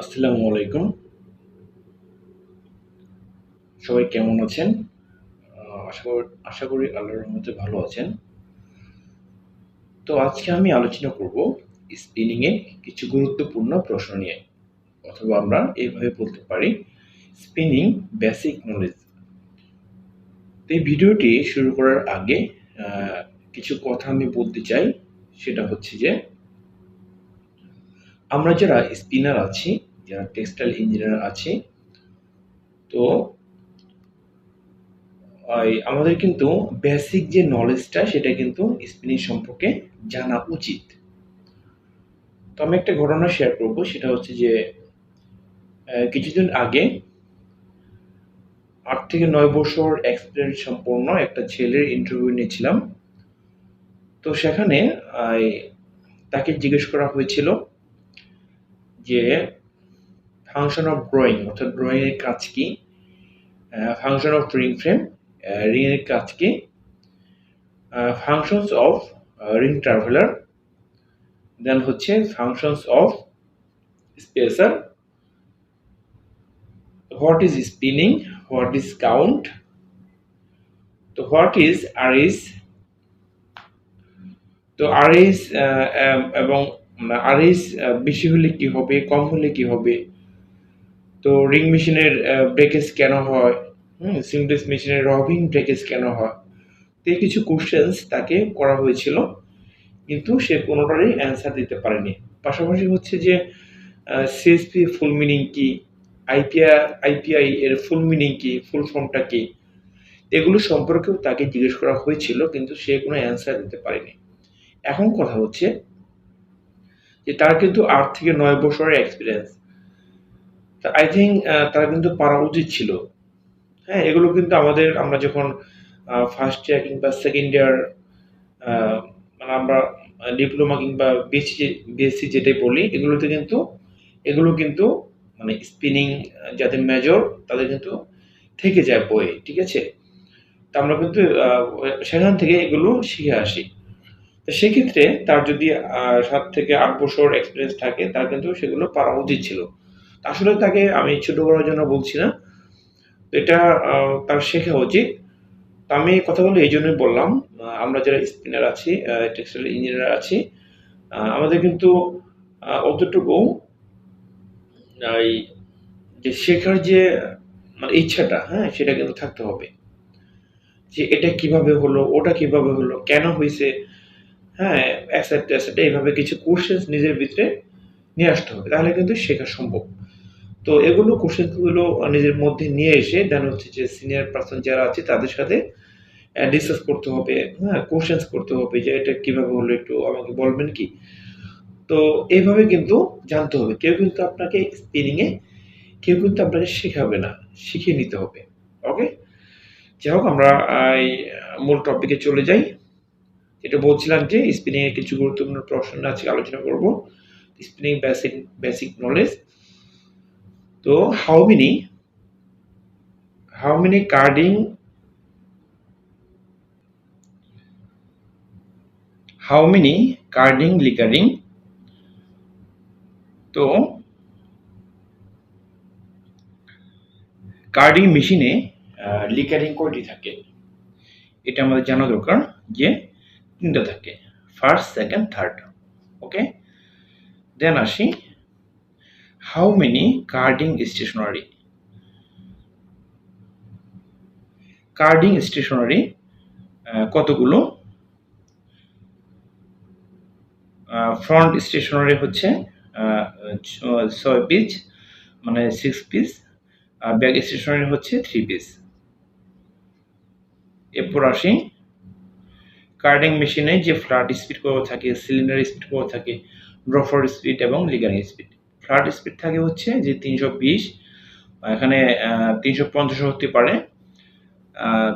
আসসালামু আলাইকুম। সবাই কেমন আছেন? আশা করি আশা করি আল্লাহর রহমতে ভালো আছেন। তো আজকে আমি আলোচনা করব স্পিনিং এ কিছু গুরুত্বপূর্ণ প্রশ্ন নিয়ে, অথবা আমরা এইভাবে বলতে পারি স্পিনিং বেসিক নলেজ এই ভিডিওটি শুরু করার আগে কিছু কথা আমি বলতে চাই, সেটা হচ্ছে যে, আমরা যারা স্পিনার আছি যারা টেক্সটাইল ইঞ্জিনিয়ার আছি। তো আমাদের কিন্তু বেসিক যে নলেজটা সেটা কিন্তু স্পিনিং সম্পর্কে জানা উচিত। তো আমি একটা ঘটনা শেয়ার করব, সেটা হচ্ছে যে কিছুদিন আগে, আট থেকে নয় বছর এক্সপিরিয়েন্স সম্পন্ন একটা ছেলের ইন্টারভিউ নিয়েছিলাম। তো সেখানে তাকে জিজ্ঞেস করা হয়েছিল যে ফাংশন অফ ড্রয়িং অর্থাৎ ড্রয়িং এর কাজ কি? Function of ring frame ring এর কাজ কি? Functions of ring traveller then হচ্ছে functions of spacer what is spinning what is count তো হোয়াট ইজ আরএস তো আরএস এবং আর ইজ বেশি হলে কি হবে, কম হলে কি হবে? তো রিং মেশিনের ব্রেকেজ কেন হয়? হুম সিমলেস মেশিনের রবিং ব্রেকেজ কেন হয়? তো এই কিছু কোশ্চেন্স তাকে করা হয়েছিল, কিন্তু সে কোনোটারই অ্যান্সার দিতে পারেনি। পাশাপাশি হচ্ছে যে সিএসপি ফুল মিনিং কি? আইপিআই আইপিআই এর ফুল মিনিং কি? ফুল ফর্মটা কি? এগুলো সম্পর্কেও তাকে জিজ্ঞেস করা হয়েছিল, কিন্তু সে কোনো অ্যান্সার দিতে পারেনি। এখন কথা হচ্ছে যে, তার কিন্তু আট থেকে নয় বছরের এক্সপিরিয়েন্স আই থিঙ্ক তারা কিন্তু পারা উচিত ছিল। হ্যাঁ এগুলো কিন্তু আমাদের, আমরা যখন ফার্স্ট ইয়ার কিংবা সেকেন্ড ইয়ার মানে আমরা ডিপ্লোমা কিংবা বিএসসি বিএসসি যেটাই বলি, এগুলোতে কিন্তু, এগুলো কিন্তু মানে স্পিনিং যাদের মেজর তাদের কিন্তু থেকে যায় বইয়ে, ঠিক আছে? তা আমরা কিন্তু সেখান থেকে এগুলো শিখে আসি। তো সেক্ষেত্রে তার যদি সাত থেকে আট বছর এক্সপিরিয়েন্স থাকে, তার কিন্তু সেগুলো পারা উচিত ছিল। আসলে তাকে আমি ছোট করার জন্য বলছি না। এটা তার শেখা উচিত। তো আমি কথাগুলো এই জন্যই বললাম আমরা যারা স্পিনার আছি টেক্সটাইল ইঞ্জিনিয়ার আছি আমাদের কিন্তু অতটুকু এই যে শেখার যে মানে ইচ্ছাটা হ্যাঁ সেটা কিন্তু থাকতে হবে। যে এটা কীভাবে হলো, ওটা কীভাবে হলো, কেন হয়েছে হ্যাঁ অ্যাসেপ্ট অ্যাসেপ্ট এইভাবে কিছু কোশ্চেন্স নিজের ভিতরে নিয়ে আসতে হবে। তাহলে কিন্তু শেখা সম্ভব। তো এগুলো কোশ্চেনগুলো নিজের মধ্যে নিয়ে এসে দেন হচ্ছে যে সিনিয়র পার্সন যারা আছে তাদের সাথে ডিসকাস করতে হবে হ্যাঁ কোশ্চেন্স করতে হবে যে এটা কীভাবে হলো একটু আমাকে বলবেন কি? তো এইভাবে কিন্তু জানতে হবে। কেউ কিন্তু আপনাকে স্পিনিংয়ে কেউ কিন্তু আপনাকে শেখাবে না, শিখিয়ে নিতে হবে। ওকে যাই হোক, আমরা এই মূল টপিকে চলে যাই। এটা বলছিলাম যে স্পিনিং এর কিছু গুরুত্বপূর্ণ প্রশ্ন আজকে আলোচনা করব। স্পিনিং বেসিক বেসিক নলেজ তো how many how many carding how many carding লিকারিং তো কার্ডিং মেশিনে লিকারিং কয়টি থাকে? এটা আমাদের জানা দরকার যে তিনটা থাকে first second third okay then আসি how many carding stationary carding stationary কতগুলো? ফ্রন্ট স্টেশনারি হচ্ছে ছ- ছয় পিস মানে সিক্স পিস আর ব্যাক স্টেশনারি হচ্ছে থ্রি পিস এরপর আসি কার্ডিং মেশিনে যে ফ্ল্যাট স্পিড কত থাকে সিলিন্ডার স্পিড কত থাকে ড্রফার স্পিড এবং লিগারিং স্পিড ফ্ল্যাট স্পিড থাকে হচ্ছে যে তিনশো বিশ এখানে তিনশো পঞ্চাশ হতে পারে।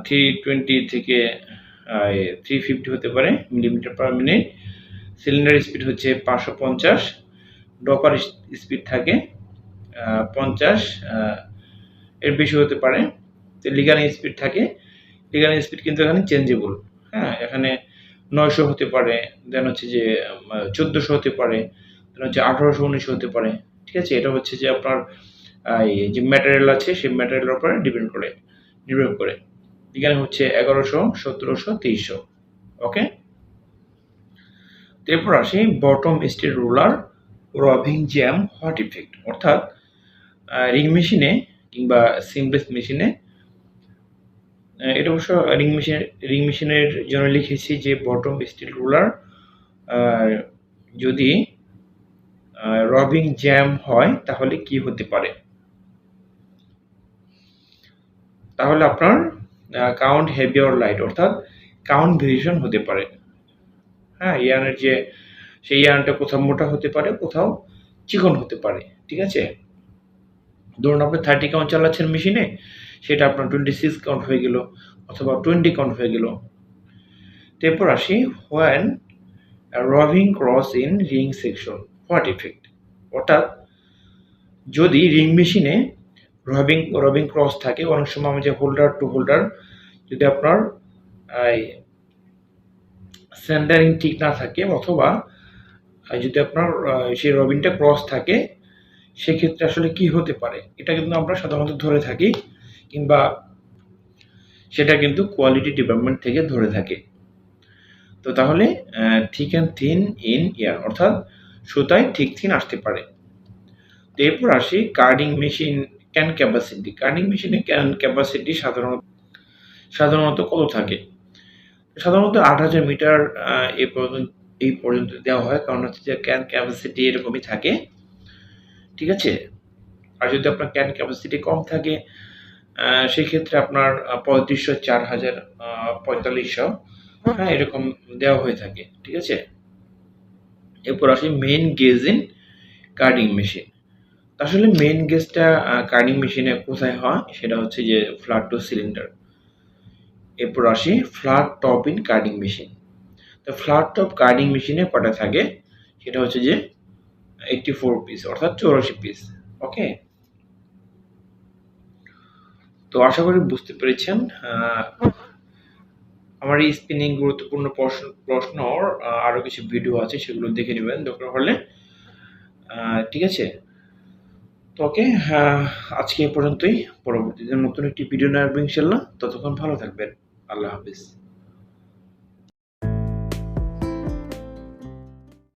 থ্রি টোয়েন্টি থেকে থ্রি ফিফটি হতে পারে millimetre per minute cylinder speed হচ্ছে পাঁচশো পঞ্চাশ ডকার স্পিড থাকে পঞ্চাশ এর বেশি হতে পারে। তো লিগারিং স্পিড থাকে। লিগারিং স্পিড কিন্তু এখানে চেঞ্জেবল হ্যাঁ এখানে নয়শো হতে পারে দেন হচ্ছে যে চোদ্দোশো হতে পারে। দেন হচ্ছে আঠারোশো উনিশশো হতে পারে, ঠিক আছে? এটা হচ্ছে যে আপনার যে ম্যাটেরিয়াল আছে, সেই ম্যাটেরিয়ালের উপরে ডিপেন্ড করে নির্ভর করে। এখানে হচ্ছে এগারোশো, সতেরোশো তেইশশো ওকে এরপর আসি বটম স্টিল রুলার রবিং জ্যাম হট ইফেক্ট অর্থাৎ রিং মেশিনে কিংবা সিমলেস মেশিনে এটা অবশ্য রিং মেশিন রিং মেশিনের জন্য লিখেছি যে বটম স্টিল রুলার যদি রবিং জ্যাম হয়, তাহলে কি হতে পারে? তাহলে আপনার কাউন্ট হেভি অর লাইট অর্থাৎ কাউন্ট ভেরিয়েশন হতে পারে। হ্যাঁ ইয়ানের যে, সেই ইয়ানটা কোথাও মোটা হতে পারে, কোথাও চিকন হতে পারে, ঠিক আছে? ধরুন আপনি থার্টি কাউন্ট চালাচ্ছেন মেশিনে সেটা আপনার টোয়েন্টি সিক্স কাউন্ট হয়ে গেল, অথবা টোয়েন্টি কাউন্ট হয়ে গেল। তারপর আসি when roving cross in ring section what effect? অর্থাৎ যদি রিং মেশিনে রবিং রবিং ক্রস থাকে, অনেক সময় আমি যে হোল্ডার টু হোল্ডার যদি আপনার সেন্টারিং ঠিক না থাকে অথবা যদি আপনার সেই রবিনটা ক্রস থাকে, সেক্ষেত্রে আসলে কি হতে পারে? এটা কিন্তু আমরা সাধারণত ধরে থাকি কিংবা সেটা কিন্তু কোয়ালিটি ডিপার্টমেন্ট থেকে ধরে থাকে। তো তাহলে thick and thin in yarn, অর্থাৎ সুতায় ঠিক থিন আসতে পারে। এরপর আসি carding machine can capacity carding মেশিনে ক্যান ক্যাপাসিটি সাধারণত সাধারণত কত থাকে? সাধারণত আট হাজার মিটার এ পর্যন্ত এই পর্যন্ত দেওয়া হয়। কারণ হচ্ছে যে ক্যান ক্যাপাসিটি এরকমই থাকে। ঠিক আছে? আর যদি আপনার ক্যান ক্যাপাসিটি কম থাকে সেক্ষেত্রে আপনার পঁয়ত্রিশশো, চার হাজার পঁয়তাল্লিশশো হ্যাঁ এরকম দেওয়া হয়ে থাকে। ঠিক আছে? এরপর আসি main gauge in carding machine আসলে মেন গেজটা কার্ডিং মেশিনে কোথায় হয়? সেটা হচ্ছে যে ফ্ল্যাট টু সিলিন্ডার এরপর আসি flat top in carding machine তো ফ্ল্যাট টপ কার্ডিং মেশিনে কটা থাকে? সেটা হচ্ছে যে এইটটি ফোর পিস অর্থাৎ চৌরাশি পিস ওকে তো আশা করি বুঝতে পেরেছেন আমার এই স্পিনিং গুরুত্বপূর্ণ প্রশ্ন প্রশ্ন আরও আরও কিছু ভিডিও আছে, সেগুলো দেখে নেবেন দরকার হলে। ঠিক আছে? তো ওকে আজকে এ পর্যন্তই। পরবর্তীতে নতুন একটি ভিডিও আসব ইনশাল্লাহ। ততক্ষণ ভালো থাকবেন। আল্লাহ হাফিজ।